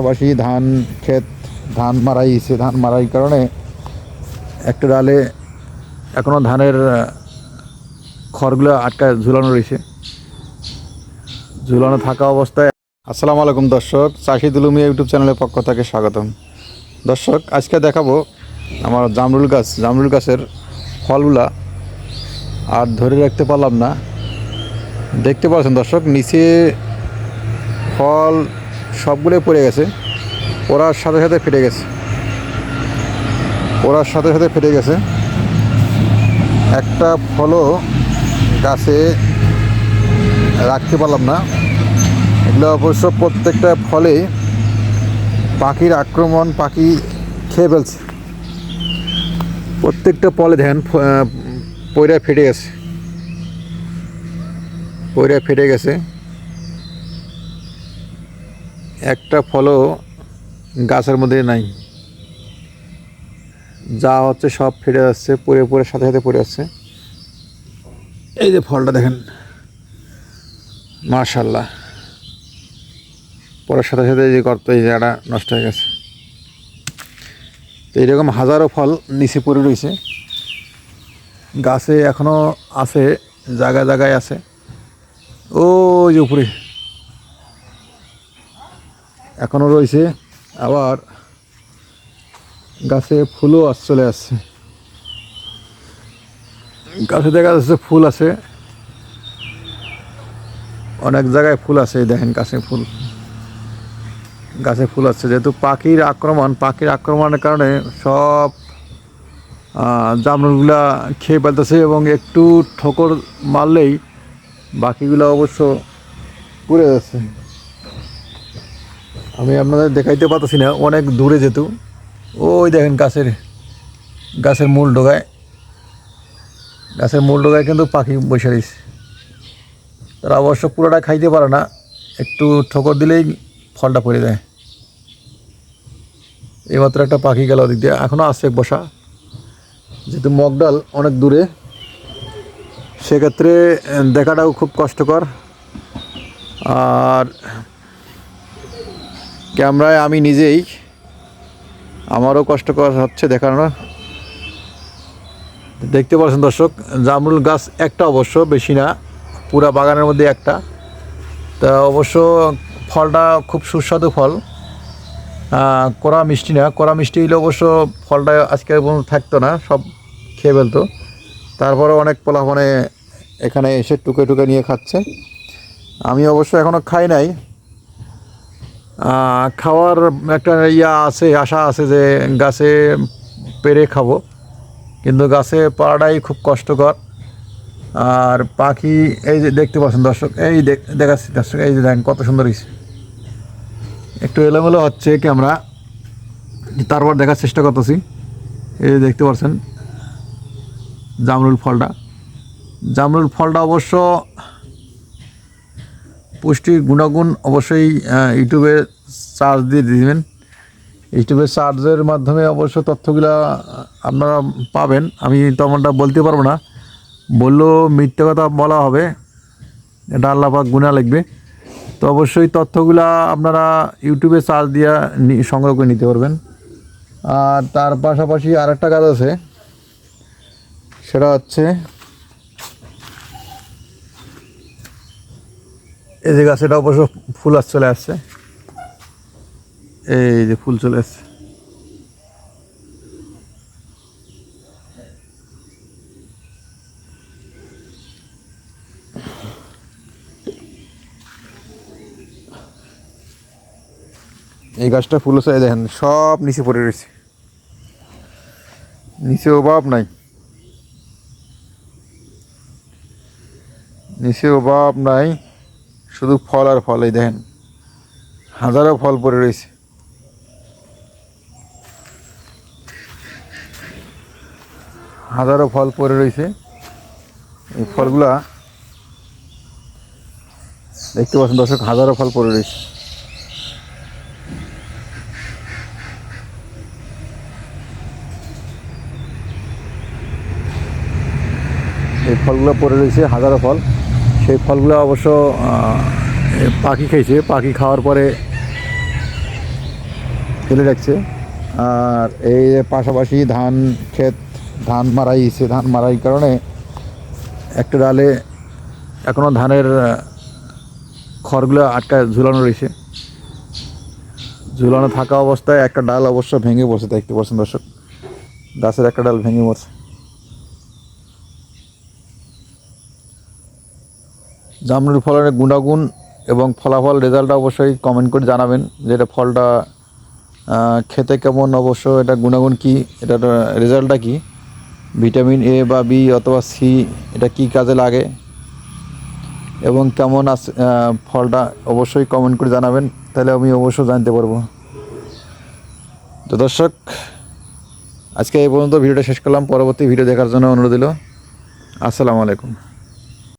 পাশাপাশি ধান ক্ষেত, ধান মারাই মারাইছে ধান মারাই কারণে একটা ডালে এখনও ধানের খড়গুলো আটকায় ঝুলানো রয়েছে। ঝুলানো থাকা অবস্থায় আসসালামু আলাইকুম দর্শক চাষি দুলুমিয়া ইউটিউব চ্যানেলের পক্ষ থেকে স্বাগতম। দর্শক, আজকে দেখাবো আমার জামরুল গাছ। জামরুল গাছের ফলগুলা আর ধরে রাখতে পারলাম না। দেখতে পাচ্ছেন দর্শক, নিচে ফল সবগুলোই পড়ে গেছে। পড়ার সাথে সাথে ফেটে গেছে। পড়ার সাথে সাথে ফেটে গেছে। একটা ফলও গাছে রাখতে পারলাম না। এগুলো অবশ্য প্রত্যেকটা ফলে পাখির আক্রমণ, পাখি খেয়ে ফেলছে। প্রত্যেকটা ফলে ধ্যান পয়রা ফেটে গেছে। পয়রা ফেটে গেছে। একটা ফলও গাছের মধ্যে নাই। যা হচ্ছে সব ফেটে যাচ্ছে পরে পরে সাথে সাথে পড়ে যাচ্ছে। এই যে ফলটা দেখেন মার্শাল্লাহ পরের সাথে সাথে যে গর্ত, এই জায়গাটা নষ্ট হয়ে গেছে। তো এইরকম হাজারো ফল নিচে পড়ে রয়েছে। গাছে এখনও আছে, জায়গায় জায়গায় আছে। ও যে উপরে। এখনও রয়েছে, আবার গাছে ফুলও আস, চলে আসছে। গাছে দেখা যাচ্ছে ফুল আছে। অনেক জায়গায় ফুল আছে দেখেন গাছে ফুল। গাছে ফুল আছে, যেহেতু পাখির আক্রমণ, পাখির আক্রমণের কারণে সব জামরুলগুলা খেয়ে ফেলতেছে এবং একটু ঠোকর মারলেই বাকিগুলো অবশ্য পুড়ে যাচ্ছে। আমি আপনাদের দেখাইতে পারতেছি না, অনেক দূরে যেত ওই দেখেন গাছের গাছের মূল ডোগায়। গাছের মূল ডোগায় কিন্তু পাখি বসে রয়েছে। তারা অবশ্য পুরোটা খাইতে পারে না, একটু ঠোকর দিলেই ফলটা পড়ে যায়। এইমাত্র একটা পাখি গেল ওদিক দিয়ে এখনও আসছে বসা। যেহেতু মগডাল অনেক দূরে, সেক্ষেত্রে দেখাটাও খুব কষ্টকর। আর ক্যামেরায় আমি নিজেই আমারও কষ্টকর হচ্ছে দেখানো। দেখতে পাচ্ছেন দর্শক, জামরুল গাছ একটা অবশ্য, বেশি না, পুরা বাগানের মধ্যে একটা। তা অবশ্য ফলটা খুব সুস্বাদু ফল। কড়া মিষ্টি না, কড়া মিষ্টি হলে অবশ্য ফলটা আজকে থাকতো না, সব খেয়ে ফেলতো। তারপরে অনেক পোলাপনে এখানে এসে টুকে টুকে নিয়ে খাচ্ছে। আমি অবশ্য এখনও খাই নাই। খাওয়ার একটা ইয়া আছে, আশা আছে যে গাছে পেরে খাব। কিন্তু গাছে পাড়াটাই খুব কষ্টকর। আর পাখি, এই যে দেখতে পাচ্ছেন দর্শক, এই দেখ- দেখাচ্ছি দর্শক, এই যে দেখেন কত সুন্দর হয়েছে। একটু এলোমেলো হচ্ছে ক্যামেরা তারপর দেখার চেষ্টা করতেছি। এই দেখতে পাচ্ছেন, জামরুল ফলটা। জামরুল ফলটা অবশ্য পুষ্টির গুণাগুণ অবশ্যই ইউটিউবে চার্জ দিয়ে দিবেন। ইউটিউবে চার্জের মাধ্যমে অবশ্য তথ্যগুলো আপনারা পাবেন। আমি তেমনটা বলতে পারব না। বললেও মিথ্যে কথা বলা হবে। এটা আল্লাপাক গুণা লাগবে তো অবশ্যই তথ্যগুলা আপনারা ইউটিউবে চার্জ দিয়ে সংগ্রহ করে নিতে পারবেন। আর তার পাশাপাশি আরেকটা কাজ আছে। সেটা হচ্ছে এই যে গাছেটা অবশ্য ফুল আস চলে আসছে। এই যে ফুল চলে আসছে। এই গাছটা ফুল হচ্ছে দেখেন, সব নিচে পড়ে রয়েছে। নিচে অভাব নাই। নিচে অভাব নাই। শুধু ফল আর ফল এই দেখেন। হাজারো ফল পড়ে রয়েছে। হাজারো ফল পড়ে রয়েছে। এই ফলগুলা দেখতে পাচ্ছেন দর্শক, হাজারো ফল পড়ে রয়েছে। এই ফলগুলো পড়ে রয়েছে, হাজারো ফল। সেই ফলগুলো অবশ্য পাখি খেয়েছে। পাখি খাওয়ার পরে ফেলে রাখছে। আর এই পাশাপাশি ধান ক্ষেত, ধান মারাইছে ধান মারাই কারণে একটা ডালে এখনও ধানের খড়গুলো আটকা ঝুলানো রয়েছে। ঝুলানো থাকা অবস্থায় একটা ডাল অবশ্য ভেঙে বসে দেখতে পাচ্ছেন দর্শক। গাছের একটা ডাল ভেঙে বসে জামরুল ফলের গুণাগুণ এবং ফলাফল রেজাল্টটা অবশ্যই কমেন্ট করে জানাবেন যে এটা ফলটা খেতে কেমন অবশ্য এটা গুণাগুণ কি এটার রেজাল্টটা কি, ভিটামিন এ বা বি অথবা সি এটা কি কাজে লাগে, এবং কেমন আছে ফলটা অবশ্যই কমেন্ট করে জানাবেন, তাহলে আমি অবশ্যই জানতে পারব। তো দর্শক, আজকে এই পর্যন্ত ভিডিওটা শেষ করলাম, পরবর্তী ভিডিও দেখার জন্য অনুরোধ দিল আসসালামু আলাইকুম।